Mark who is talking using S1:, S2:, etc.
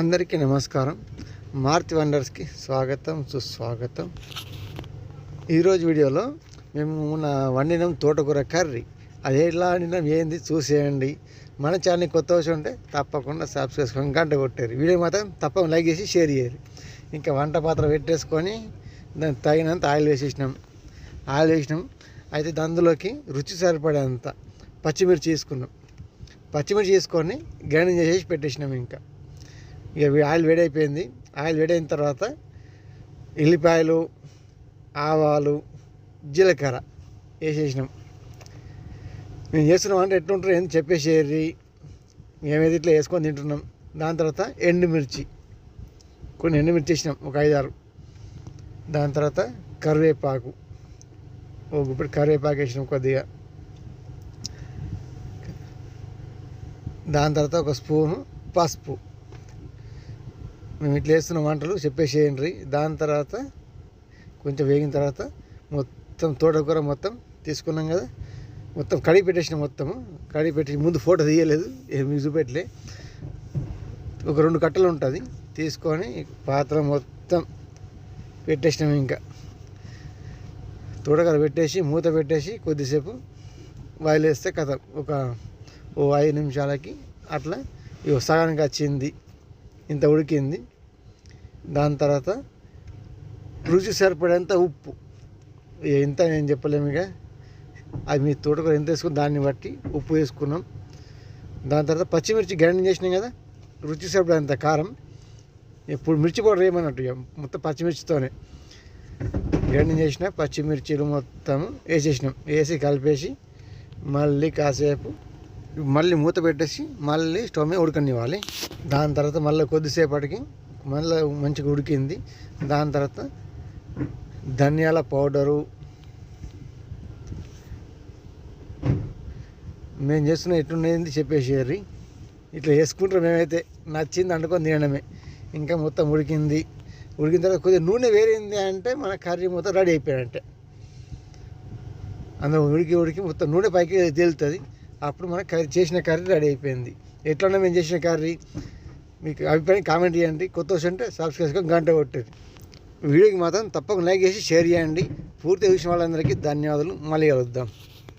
S1: అందరికీ నమస్కారం. మార్తి వండర్స్కి స్వాగతం సుస్వాగతం. ఈరోజు వీడియోలో మేము మొన్న వండినాం తోటకూర కర్రీ. అది ఎట్లా వండినాం ఏంది చూసేయండి. మన ఛానల్ కొత్త వచ్చి ఉంటే తప్పకుండా సబ్స్క్రైబ్ చేసుకొని గంట కొట్టారు వీడియో మాత్రం తప్పకుండా లైక్ చేసి షేర్ చేయరు ఇంకా వంట పాత్ర పెట్టేసుకొని దానికి తగినంత ఆయిల్ వేసేసినాం. ఆయిల్ వేసినాం. అయితే అందులోకి రుచి సరిపడేంత పచ్చిమిర్చి తీసుకున్నాం పచ్చిమిర్చి తీసుకొని గ్రైండింగ్ చేసేసి పెట్టేసినాం ఇంకా. ఇక ఆయిల్ వేడైపోయింది. ఆయిల్ వేడైన తర్వాత ఎల్లిపాయలు ఆవాలు జీలకర్ర వేసేసినాం. మేము చేస్తున్నాం అంటే ఎట్లుంటారు ఏంది చెప్పేసేరి మేమేది ఇట్లా వేసుకొని తింటున్నాం. దాని తర్వాత ఎండుమిర్చి. కొన్ని ఎండుమిర్చి వేసినాం ఒక ఐదారు. దాని తర్వాత కరివేపాకు. ఓ ఇప్పుడు కరివేపాకు వేసినాం కొద్దిగా. దాని తర్వాత ఒక స్పూను పసుపు. మేము ఇట్లా వేస్తున్న వంటలు చెప్పేసేయండి. దాని తర్వాత కొంచెం వేగిన తర్వాత మొత్తం తోటకూర మొత్తం తీసుకున్నాం కదా. మొత్తం కడిగి పెట్టేసిన మొత్తం కడిగి పెట్టి ముందు ఫోటో తీయలేదు ఏమి చూపెట్టలే. ఒక రెండు కట్టలు ఉంటుంది. తీసుకొని పాత్ర మొత్తం పెట్టేసినాం ఇంకా. తోటకూర పెట్టేసి మూత పెట్టేసి కొద్దిసేపు వాయిలేస్తే కథ. ఒక ఓ ఐదు నిమిషాలకి అట్లా ఇవి సగానికి వచ్చింది. ఇంత ఉడికింది. దాని తర్వాత రుచి సరిపడేంత ఉప్పు. ఎంత నేను చెప్పలేము ఇక. అది మీ తోటకూర ఎంత వేసుకుని దాన్ని బట్టి ఉప్పు వేసుకున్నాం. దాని తర్వాత పచ్చిమిర్చి గ్రైండింగ్ చేసినాం కదా రుచి సరిపడేంత కారం. ఇప్పుడు మిర్చి పౌడర్ వేయమన్నట్టు ఇక మొత్తం పచ్చిమిర్చితోనే. గ్రైండింగ్ చేసిన పచ్చిమిర్చిలు మొత్తం వేసేసినాం. వేసి కలిపేసి మళ్ళీ కాసేపు మళ్ళీ మూత పెట్టేసి మళ్ళీ స్టవ్ మీద ఉడకనివ్వాలి. దాని తర్వాత మళ్ళీ కొద్దిసేపటికి మళ్ళీ మంచిగా ఉడికింది. దాని తర్వాత ధనియాల పౌడరు. మేము చేస్తున్న ఎట్లున్నది చెప్పేసేరి ఇట్లా వేసుకుంటారు మేమైతే నచ్చింది అంటుకొని తినడమే. ఇంకా మొత్తం ఉడికింది. ఉడికిన తర్వాత కొద్దిగా నూనె వేరింది అంటే మన కర్రీ మొత్తం రెడీ అయిపోయినట్టే అందులో ఉడికి ఉడికి మొత్తం నూనె పైకి తేలుతుంది. అప్పుడు మన కర్రీ చేసిన కర్రీ రెడీ అయిపోయింది. ఎట్లన్నా మేము చేసిన కర్రీ. మీకు అభిప్రాయం కామెంట్ చేయండి. కొత్త వచ్చి సబ్స్క్రైబ్ చేసుకొని గంట కొట్టేది వీడియోకి మాత్రం తప్పకుండా లైక్ చేసి షేర్ చేయండి. పూర్తి చూసిన వాళ్ళందరికీ ధన్యవాదాలు. మళ్ళీ కలుద్దాం.